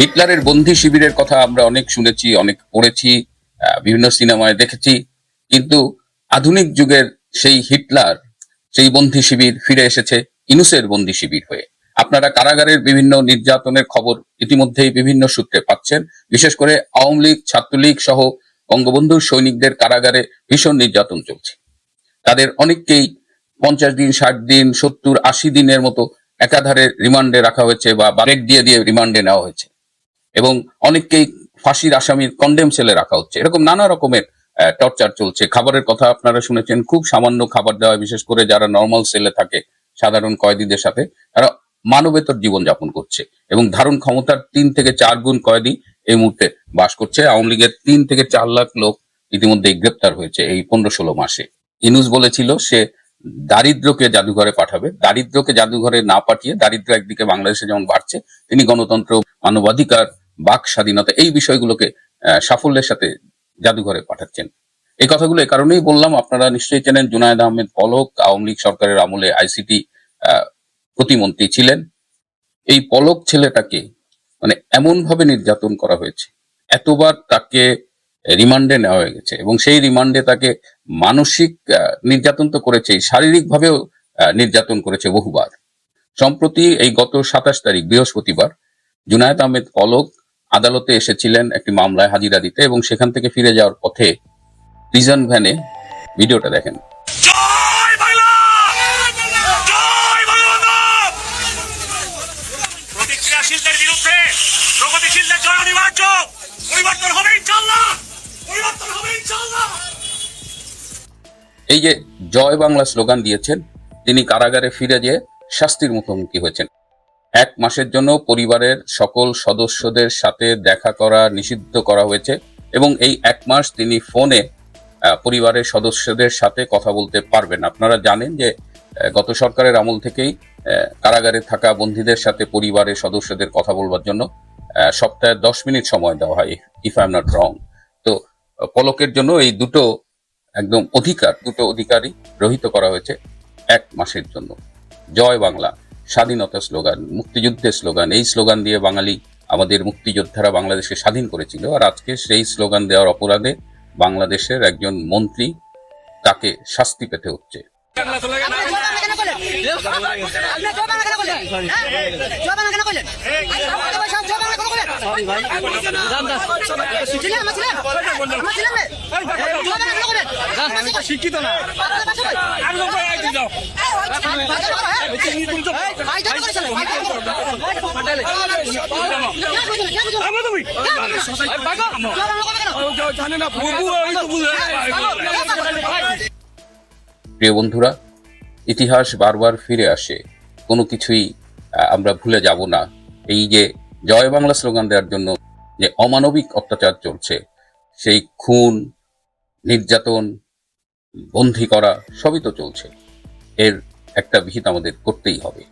হিটলারের বন্দি শিবিরের কথা আমরা অনেক শুনেছি, অনেক পড়েছি বিভিন্ন সিনেমায় দেখেছি। কিন্তু আধুনিক যুগের সেই হিটলার, সেই বন্দি শিবির ফিরে এসেছে ইনুসের বন্দি শিবির হয়ে। আপনারা কারাগারের বিভিন্ন নির্যাতনের খবর ইতিমধ্যেই বিভিন্ন সূত্রে পাচ্ছেন। বিশেষ করে আওয়ামী লীগ, ছাত্রলীগ সহ বঙ্গবন্ধুর সৈনিকদের কারাগারে ভীষণ নির্যাতন চলছে। তাদের অনেককেই পঞ্চাশ দিন, ষাট দিন, সত্তর, আশি দিনের মতো একাধারে রিমান্ডে রাখা হয়েছে বা ব্রেক দিয়ে দিয়ে রিমান্ডে নেওয়া হয়েছে। এবং অনেককেই ফাঁসির আসামির কন্ডেম সেলে রাখা হচ্ছে। এরকম নানা রকমের টর্চার চলছে। খাবারের কথা আপনারা শুনেছেন। খুব সামান্য খাবার দেওয়া, বিশেষ করে যারা নর্মাল সেলে থাকে, সাধারণ কয়েদিদের সাথে, তারা মানবেতর জীবন যাপন করছে। এবং ধারণ ক্ষমতার তিন থেকে চার গুণ কয়েদি এই মুহূর্তে বাস করছে। আওয়ামী লীগের তিন থেকে চার লাখ লোক ইতিমধ্যে গ্রেপ্তার হয়েছে এই পনেরো ষোলো মাসে। ইনুস বলেছিল, সে দারিদ্রকে জাদুঘরে পাঠাবে। দারিদ্রকে জাদুঘরে না পাঠিয়ে দারিদ্র একদিকে বাংলাদেশে যেমন বাড়ছে, তিনি গণতন্ত্র, মানবাধিকার, বাক স্বাধীনতা এই বিষয়গুলোকে সাফল্যের সাথে জাদুঘরে পাঠাচ্ছেন। এই কথাগুলো এ কারণেই বললাম, আপনারা নিশ্চয়ই চেনেন, জুনায়দ আহমেদ পলক আওয়ামী লীগ সরকারের আমলে আইসিটি প্রতিমন্ত্রী ছিলেন। এই পলক ছেলেটাকে মানে এমন ভাবে নির্যাতন করা হয়েছে। এতবার তাকে রিমান্ডে নেওয়া হয়ে গেছে এবং সেই রিমান্ডে তাকে মানসিক নির্যাতন তো করেছে শারীরিক ভাবেও নির্যাতন করেছে বহুবার। সম্প্রতি এই গত সাতাশ তারিখ, বৃহস্পতিবার, জুনায়েদ আহমেদ পলক আদালতে এসেছিলেন একটি মামলায় হাজিরা দিতে এবং সেখান থেকে ফিরে যাওয়ার পথে প্রিজন ভ্যানে ভিডিওটা দেখেন। বিরুদ্ধে, প্রগতিশীলদের জয় অনিবার্য! পরিবর্তন হবে ইনশাল্লাহ এই যে জয় বাংলা স্লোগান দিয়েছেন, তিনি কারাগারে ফিরে যেয়ে শাস্তির মুখোমুখি হয়েছেন। এক মাসের জন্য পরিবারের সকল সদস্যদের সাথে দেখা করা নিষিদ্ধ করা হয়েছে এবং এই এক মাস তিনি ফোনে পরিবারের সদস্যদের সাথে কথা বলতে পারবেন। আপনারা জানেন যে গত সরকারের আমল থেকেই কারাগারে থাকা বন্দীদের সাথে পরিবারের সদস্যদের কথা বলবার জন্য সপ্তাহে দশ মিনিট সময় দেওয়া হয় if I am not wrong পলকের জন্য এই দুটো একদম অধিকার, দুটো অধিকারই রহিত করা হয়েছে এক মাসের জন্য। জয় বাংলা, স্বাধীনতা স্লোগান, মুক্তিযুদ্ধের স্লোগান। এই স্লোগান দিয়ে বাঙালি, আমাদের মুক্তিযোদ্ধারা বাংলাদেশকে স্বাধীন করেছিল আর আজকে সেই স্লোগান দেওয়ার অপরাধে বাংলাদেশের একজন মন্ত্রী তাকে শাস্তি পেতে হচ্ছে। কেন? শিক্ষিত না হ্যাঁ? প্রিয় বন্ধুরা ইতিহাস বারবার ফিরে আসে কোনো কিছুই আমরা ভুলে যাব না এই যে জয় বাংলা স্লোগান দেওয়ার জন্য যে অমানবিক অত্যাচার চলছে, সেই খুন, নির্যাতন, বন্দি করা সবই তো চলছে। এর একটা বিহিত আমাদের করতেই হবে।